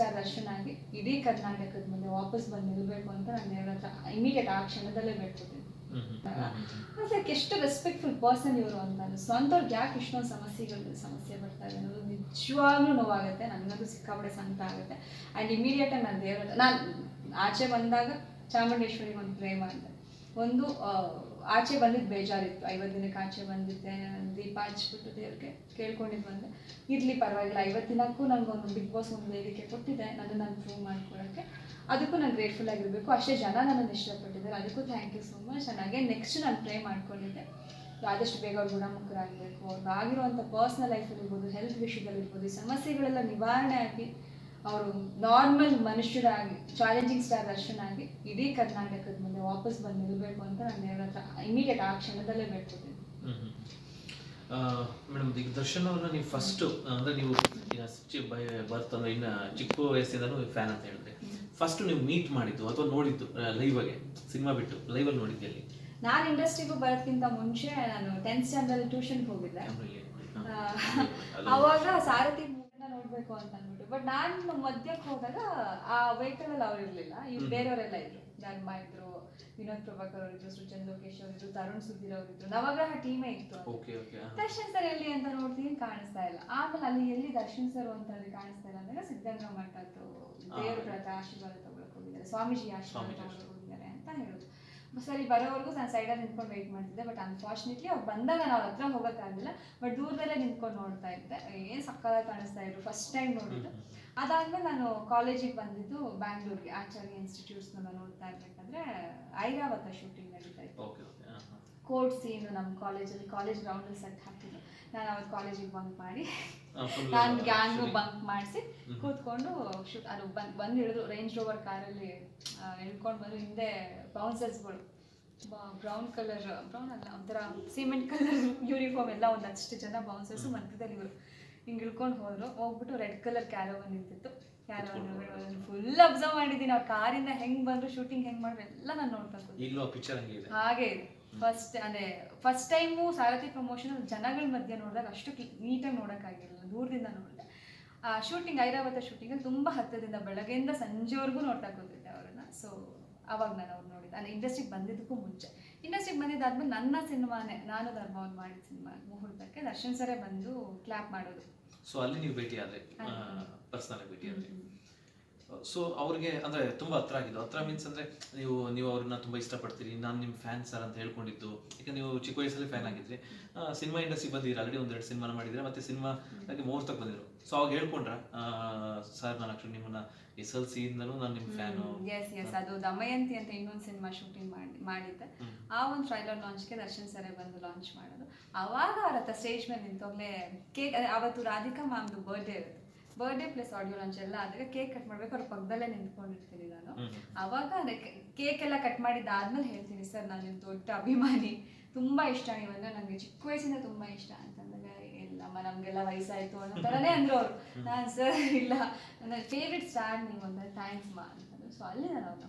Star Darshan ಆಗಿ ಇಡೀ ಕರ್ನಾಟಕದ ಮುಂದೆ ವಾಪಸ್ ಬಂದು ನಿಲ್ಬೇಕು ಅಂತ ನಾನು ದೇವ್ರ ಹತ್ರ ಇಮಿಡಿಯೇಟ್ ಆ ಕ್ಷಣದಲ್ಲೇ ಲೈಕ್ ಎಷ್ಟು ರೆಸ್ಪೆಕ್ಟ್ಫುಲ್ ಪರ್ಸನ್ ಇವರು ಅಂತ ಅನಿಸ್ತು ಅಂಥವ್ರಿಗೆ ಯಾಕೆ ಇಷ್ಟೊಂದು ಸಮಸ್ಯೆಗಳು ಸಮಸ್ಯೆ ಬರ್ತಾ ಇದೆ ಅನ್ನೋದು ನಿಜವಾಗ್ಲೂ ನೋವಾಗುತ್ತೆ ನನಗಂತೂ ಸಿಕ್ಕಾಪಡೆ ಸಂತ ಆಗುತ್ತೆ. ಆ್ಯಂಡ್ ಇಮಿಡಿಯೇಟಾಗಿ ನಾನು ದೇವ್ರ ಹತ್ರ ನಾನು ಆಚೆ ಬಂದಾಗ ಚಾಮುಂಡೇಶ್ವರಿಗೆ ಒಂದು ಪ್ರೇಮ ಮಾಡಿದೆ ಒಂದು ಆಚೆ ಬಂದಿದ್ದು ಬೇಜಾರಿತ್ತು. ಐವತ್ತು ದಿನಕ್ಕೆ ಆಚೆ ಬಂದಿದ್ದೆ, ದೀಪ ಹಚ್ಬಿಟ್ಟು ದೇವ್ರಿಗೆ ಕೇಳ್ಕೊಂಡಿದ್ದು ಬಂದೆ. ಇರಲಿ ಪರವಾಗಿಲ್ಲ, ಐವತ್ತು ದಿನಕ್ಕೂ ನನಗೊಂದು ಬಿಗ್ ಬಾಸ್ ಒಂದು ವೇದಿಕೆ ಕೊಟ್ಟಿದೆ ನಾನು ನಾನು ಪ್ರೂವ್ ಮಾಡ್ಕೊಳ್ಳೋಕ್ಕೆ ಅದಕ್ಕೂ ನಾನು ಗ್ರೇಟ್ಫುಲ್ ಆಗಿರಬೇಕು. ಅಷ್ಟೇ ಜನ ನನ್ನನ್ನು ಇಷ್ಟಪಟ್ಟಿದ್ದಾರೆ. ಅದಕ್ಕೂ ಥ್ಯಾಂಕ್ ಯು ಸೋ ಮಚ್ ಚೆನ್ನಾಗೆ ನೆಕ್ಸ್ಟ್ ನಾನು ಪ್ರೇ ಮಾಡ್ಕೊಂಡಿದ್ದೆ. ಆದಷ್ಟು ಬೇಗ ಅವ್ರು ಗುಣಮುಖರಾಗಬೇಕು. ಅವ್ರಿಗೆ ಆಗಿರುವಂಥ ಪರ್ಸ್ನಲ್ ಲೈಫಲ್ಲಿರ್ಬೋದು ಹೆಲ್ತ್ ವಿಷಯದಲ್ಲಿರ್ಬೋದು, ಈ ಸಮಸ್ಯೆಗಳೆಲ್ಲ ನಿವಾರಣೆ ಆಗಿ ಅವರು ನಾರ್ಮಲ್ ಮನುಷ್ಯರಾಗಿ ಚಾಲೆಂಜಿಂಗ್ ಸ್ಟಾರ್ ದರ್ಶನ್ ಆಗಿ ಇಡೀ ಕರ್ನಾಟಕದ ಮುಂದೆ ವಾಪಸ್ ಬಂದು ನಿಲ್ಬೇಕು ಅಂತ ನಾನು ದೇವ್ರ ಹತ್ರ ಇಮಿಡಿಯೇಟ್ ಆ ಕ್ಷಣದಲ್ಲೇ ಬೇಡ್ಕೊತೀನಿ. ಮೇಡಮ್ ಈಗ ದರ್ಶನವನ್ನ ನೀವು ಫಸ್ಟ್ ಅಂದ್ರೆ ನೀವು ಬರ್ತ್ ಅಂದ್ರೆ ಇನ್ನ ಚಿಕ್ಕ ವಯಸ್ಸಿಂದನೂ ಫ್ಯಾನ್ ಅಂತ ಹೇಳಿದ್ರೆ ಫಸ್ಟ್ ನೀವು ಮೀಟ್ ಮಾಡಿದ್ದು ಅಥವಾ ನೋಡಿದ್ದು ಲೈವ್ ಆಗಿ ಸಿನಿಮಾ ಬಿಟ್ಟು ಲೈವ್ ಅಲ್ಲಿ ನೋಡಿದ್ದೆ ಅಲ್ಲಿ ನಾನು ಇಂಡಸ್ಟ್ರಿಗೂ ಬರೋದ್ಕಿಂತ ಮುಂಚೆ ನಾನು ಟೆಂತ್ ಸ್ಟ್ಯಾಂಡರ್ಡ್ ಟ್ಯೂಷನ್ಗೆ ಹೋಗಿದ್ದೆ. ಅವಾಗ ಸಾರಥಿ ನೋಡ್ಬೇಕು ಅಂತ ಅಂದ್ಬಿಟ್ಟು. ಬಟ್ ನಾನು ಮಧ್ಯಕ್ಕೆ ಹೋದಾಗ ಆ ವೆಹಿಕಲ್ ಅಲ್ಲಿ ಅವ್ರು ಇರ್ಲಿಲ್ಲ. ಹ್ಮ್. ಬೇರೆಯವರೆಲ್ಲ ಇದ್ರು. ಧರ್ಮ ಇದ್ರು ವಿನೋದ್ ಪ್ರಭಾಕರ್ ಅವರು ಇದ್ರು ಸೃಜನ್ ಲೋಕೇಶ್ ಅವರು ಇದ್ರು ತರುಣ್ ಸುಧೀರ್ ಅವರು ಇದ್ರು. ನವಗ್ರಹ ಟೀಮೇ ಇತ್ತು. ದರ್ಶನ್ ಸರ್ ಎಲ್ಲಿ ಅಂತ ನೋಡ್ತೀನಿ ಕಾಣಿಸ್ತಾ ಇಲ್ಲ. ಆಮೇಲೆ ಅಲ್ಲಿ ಎಲ್ಲಿ ದರ್ಶನ್ ಸರ್ ಅಂತ ಅಲ್ಲಿ ಕಾಣಿಸ್ತಾ ಇಲ್ಲ ಅಂದ್ರೆ ಸಿದ್ಧಗಂಗಾ ಮಠದ್ದು ದೇವ್ರ ಹತ್ರ ಆಶೀರ್ವಾದ ತಗೊಳಕ್ ಹೋಗಿದ್ದಾರೆ. ಸ್ವಾಮೀಜಿ ಆಶೀರ್ವಾದ ತಗೊಳಕ್ ಹೋಗಿದ್ದಾರೆ ಅಂತ ಹೇಳಿದ್ರು ಸರಿ ಬರೋವರೆಗೂ ನಾನು ಸೈಡಲ್ಲಿ ನಿಂತ್ಕೊಂಡು ವೆಯ್ಟ್ ಮಾಡ್ತಿದ್ದೆ ಬಟ್ ಅನ್ಫಾರ್ಚುನೇಟ್ಲಿ ಅವ್ರು ಬಂದಾಗ ನಾವು ಹತ್ರ ಹೋಗೋಕ್ಕಾಗಲಿಲ್ಲ ಬಟ್ ದೂರದಲ್ಲೇ ನಿಂತ್ಕೊಂಡು ನೋಡ್ತಾ ಇದ್ದೆ. ಏನು ಸಕ್ಕದಾಗ ಕಾಣಿಸ್ತಾ ಇದ್ರು ಫಸ್ಟ್ ಟೈಮ್ ನೋಡಿದ್ದು. ಅದಾದಮೇಲೆ ನಾನು ಕಾಲೇಜಿಗೆ ಬಂದಿದ್ದು ಬ್ಯಾಂಗ್ಳೂರ್ಗೆ ಆಚಾರ್ಯ ಇನ್ಸ್ಟಿಟ್ಯೂಟ್ಸ್ನ ನೋಡ್ತಾ ಇರ್ಬೇಕಂದ್ರೆ ಐರಾವತ ಶೂಟಿಂಗ್ ನಡೀತಾ ಇತ್ತು. ಕೋರ್ಟ್ ಸೀನ್ ನಮ್ಮ ಕಾಲೇಜಲ್ಲಿ ಕಾಲೇಜ್ ಗ್ರೌಂಡಲ್ಲಿ ಸೆಟ್ ಹಾಕಿದ್ದು ನಾನು ಅವತ್ತು ಕಾಲೇಜಿಗೆ ಬಂಕ್ ಮಾಡಿ ನಾನು ಗ್ಯಾಂಗು ಬಂಕ್ ಮಾಡಿಸಿ ಕೂತ್ಕೊಂಡು ಶೂಟ್ ಅದು ಬಂದು ಬಂದು ಹಿಡಿದು ರೇಂಜ್ ರೋವರ್ ಕಾರಲ್ಲಿ ಎಳ್ಕೊಂಡು ಬಂದು ಹಿಂದೆ ಬೌನ್ಸರ್ಸ್ಗಳು ಬ್ರೌನ್ ಕಲರ್ ಬ್ರೌನ್ ಅಲ್ಲ ಒಂಥರ ಸಿಮೆಂಟ್ ಕಲರ್ ಯೂನಿಫಾರ್ಮ್ ಎಲ್ಲ ಒಂದು ಅಷ್ಟು ಜನ ಬೌನ್ಸರ್ಸು ಮಧ್ಯದಲ್ಲಿ ಇವರು ಹಿಂಗೆ ಇಳ್ಕೊಂಡು ಹೋದರು. ಹೋಗ್ಬಿಟ್ಟು ರೆಡ್ ಕಲರ್ ಕ್ಯಾರೋ ನಿಂತಿತ್ತು ಫುಲ್ ಅಬ್ಸರ್ವ್ ಮಾಡಿದ್ದೀನಿ. ಅವ್ರ ಕಾರಿಂದ ಹೆಂಗ್ ಬಂದ್ರು ಶೂಟಿಂಗ್ ಹೆಂಗ್ ಮಾಡ್ರು ಎಲ್ಲ ನಾನು ನೋಡ್ತಾ ಕೂತಿದ್ದೆ. ಪಿಕ್ಚರ್ ಹಂಗೆ ಇದೆ. ಹಾಗೆ ಇದೆ. ಫಸ್ಟ್ ಅಂದ್ರೆ ಫಸ್ಟ್ ಟೈಮು ಸಾರಥಿ ಪ್ರಮೋಷನ್ ಜನಗಳ ಮಧ್ಯೆ ನೋಡಿದಾಗ ಅಷ್ಟು ನೀಟಾಗಿ ನೋಡೋಕ್ಕಾಗಿರಲಿಲ್ಲ ದೂರದಿಂದ ನೋಡಿದೆ. ಆ ಶೂಟಿಂಗ್ ಐರಾವತ ಶೂಟಿಂಗ್ ತುಂಬಾ ಹತ್ತದಿಂದ ಬೆಳಗ್ಗೆಯಿಂದ ಸಂಜೆವರೆಗೂ ನೋಡ್ತಾ ಕೂತಿದ್ದೆ ಅವ್ರನ್ನ. ಸೊ ಅವಾಗ ನಾನು ಅವ್ರು ನೋಡಿದ್ದೆ. ನಾನು ಇಂಡಸ್ಟ್ರಿಗೆ ಬಂದಿದ್ದಕ್ಕೂ ಮುಂಚೆ. ಇಂಡಸ್ಟ್ರಿಗೆ ಬಂದಿದ್ದಾದ್ಮೇಲೆ ನನ್ನ ಸಿನಿಮಾನೇ ನಾನು ಧರ್ಮವನ್ನು ಮಾಡಿದ ಸಿನಿಮಾ ಮುಹೂರ್ತಕ್ಕೆ ದರ್ಶನ್ ಸರೇ ಬಂದು ಕ್ಲಾಪ್ ಮಾಡೋದು. ಸೊ ಅಲ್ಲಿ ನೀವು ಭೇಟಿ ಆದ್ರೆ. ಪರ್ಸನಲ್ ಭೇಟಿ ಆದ್ರೆ ಸೊ ಅವ್ರಿಗೆ ಅಂದ್ರೆ ತುಂಬಾ ಹತ್ರ ಆಗಿದ್ದು. ಹತ್ರ ಮೀನ್ಸ್ ಅಂದ್ರೆ ನೀವು ನೀವು ಅವ್ರನ್ನ ತುಂಬಾ ಇಷ್ಟಪಡ್ತೀರಿ. ನಾನು ನಿಮ್ಮ ಫ್ಯಾನ್ ಸರ್ ಅಂತ ಹೇಳ್ಕೊಂಡಿದ್ದು. ಈಗ ನೀವು ಚಿಕ್ಕ ವಯಸ್ಸಲ್ಲಿ ಫ್ಯಾನ್ ಆಗಿದ್ರಿ. ಸಿನಿಮಾ ಇಂಡಸ್ಟ್ರಿ ಬಂದಿರಿ ಆಲ್ರೆಡಿ ಒಂದೆರಡು ಸಿನಿಮಾನ ಮಾಡಿದ್ರೆ ಮತ್ತೆ ಸಿನಿಮಾ ಹಾಗೆ ಮುಹೂರ್ತಕ್ಕೆ ಬಂದಿದ್ರು. ಸೊ ಅವಾಗ ಹೇಳ್ಕೊಂಡ್ರ ಸರ್ ನಾನು ಆಕ್ಚುಲಿ ನಿಮ್ಮನ್ನ ಎಸ್ ಎಲ್ ಸಿ ಇಂದಲೂ ನಾನು ನಿಮ್ಮ ಫ್ಯಾನು ಎಸ್ ಎಸ್ ಅದು ದಮಯಂತಿ ಅಂತ ಇನ್ನೊಂದು ಸಿನಿಮಾ ಶೂಟಿಂಗ್ ಮಾಡಿ ಮಾಡಿದ್ದೆ. ಆ ಒಂದು ಟ್ರೈಲರ್ ಲಾಂಚ್ಗೆ ದರ್ಶನ್ ಸರೇ ಬಂದು ಲಾಂಚ್ ಮಾಡೋದು. ಅವಾಗ ಅವ್ರ ಹತ್ರ ಸ್ಟೇಜ್ ಮೇಲೆ ನಿಂತೋಗ್ಲೇ ಕೇಕ್ ಅವತ್ತು ರಾಧಿಕಾ ಮ್ಯಾಮ್ದು ಬರ್ಡೇ ಇರುತ್ತೆ. ಬರ್ಡೇ ಪ್ಲಸ್ ಆಡಿಯೋ ಲಾಂಚ್ ಎಲ್ಲ ಆದಾಗ ಕೇಕ್ ಕಟ್ ಮಾಡ್ಬೇಕು ಅವ್ರ ಪಕ್ಕದಲ್ಲೇ ನಿಂತ್ಕೊಂಡಿರ್ತೀನಿ ನಾನು. ಅವಾಗ ಅದಕ್ಕೆ ಕೇಕ್ ಎಲ್ಲ ಕಟ್ ಮಾಡಿದ್ದಾದ್ಮೇಲೆ ಹೇಳ್ತೀನಿ ಸರ್ ನಾನು ನಿಮ್ಮ ದೊಡ್ಡ ಅಭಿಮಾನಿ. ತುಂಬಾ ಇಷ್ಟ ನೀವಂದ್ರೆ ನನಗೆ ಚಿಕ್ಕ ವಯಸ್ಸಿಂದ ತುಂಬಾ ಇಷ್ಟ. ಅಂತಂದಾಗ ಇಲ್ಲಮ್ಮ ನಮ್ಗೆಲ್ಲ ವಯಸ್ಸಾಯ್ತು. ಅನ್ನೋ ಥರನೇ ಅಂದ್ರು ಅವರು. ನಾನು ಸರ್ ಇಲ್ಲ. ನನ್ನ ಫೇವ್ರೆಟ್ ಸ್ಟಾರ್ ನೀವು ಅಂತ ಥ್ಯಾಂಕ್ಸ್ ಮಾ. ಅಂತಂದ್ರು. ಸೊ ಅಲ್ಲಿ ನಾನು ಅವ್ರನ್ನ